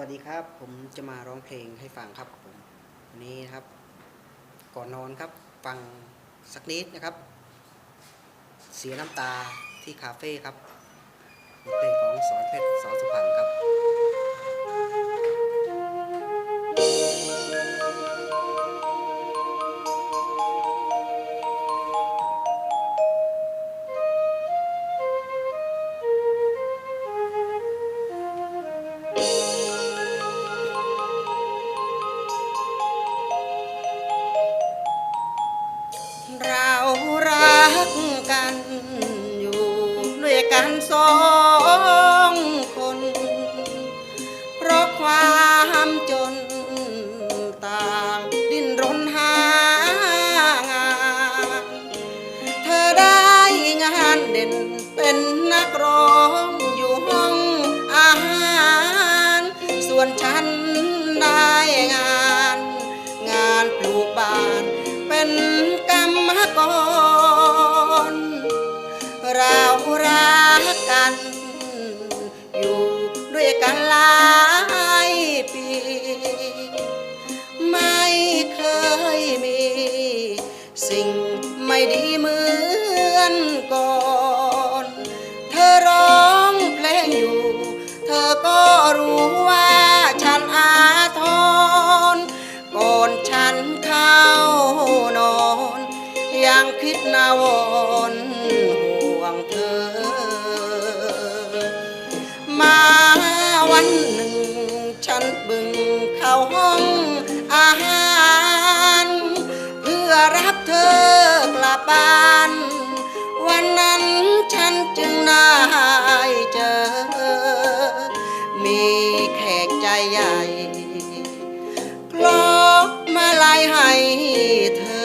วัสดีครับ ผมจะมาร้องเพลงให้ฟังครับผมวันนี้นะครับ ก่อนนอนครับ ฟังสักนิดนะครับ เสียน้ำตาที่คาเฟ่ครับเพลงของสอนเพชรสอนสุพรรณครับ กันสองคน เพราะความจนต่างดิ้นรนหางาน เธอได้งานเด่นเป็นนักร้องอยู่ห้องอาหาร ส่วนฉันได้งาน งานปลูกบ้านเป็นกรรมกรรารั กัน อยู่ด้วยกันหลายปี ไม่เคยมี สิ่งไม่ดีเหมือนก่อน เธอร้องเพลงอยู่ เธอก็รู้ว่าฉันอาทรก่อนฉันเข้านอน ยังคิดนาวอนห่วงเธอันบึงเข้าห้องอาหาร เพื่อรับเธอกลับบ้าน วันนั้นฉันจึงได้เจอ มีแขกใจใหญ่ คลอกมาลายให้เธอ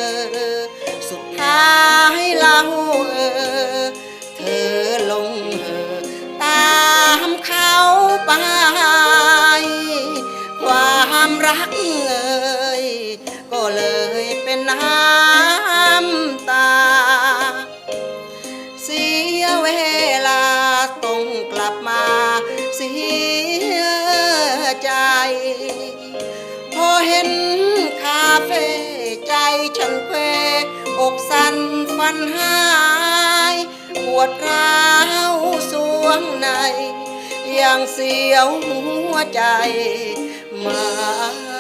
น้ำตา เสียเวลาต้องกลับมาเสียใจ พอเห็นคาเฟ่ใจฉันเพอกสั่นฟันหาย ปวดร้าวสวงในยังเสียวหัวใจมา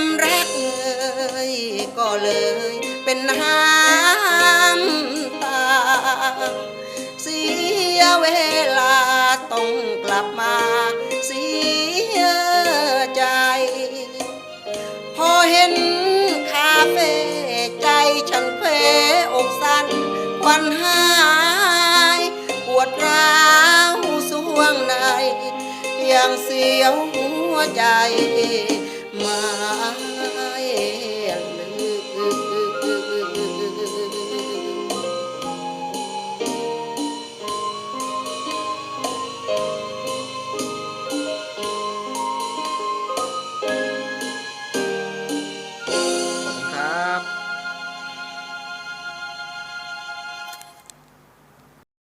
มรักเอ่ยก็เลยเป็นน้ำ เห็นคาเฟ่ใจฉันเฟอกสั่นวันหายปวดร้าวสวงในยังเสียวหัวใจมา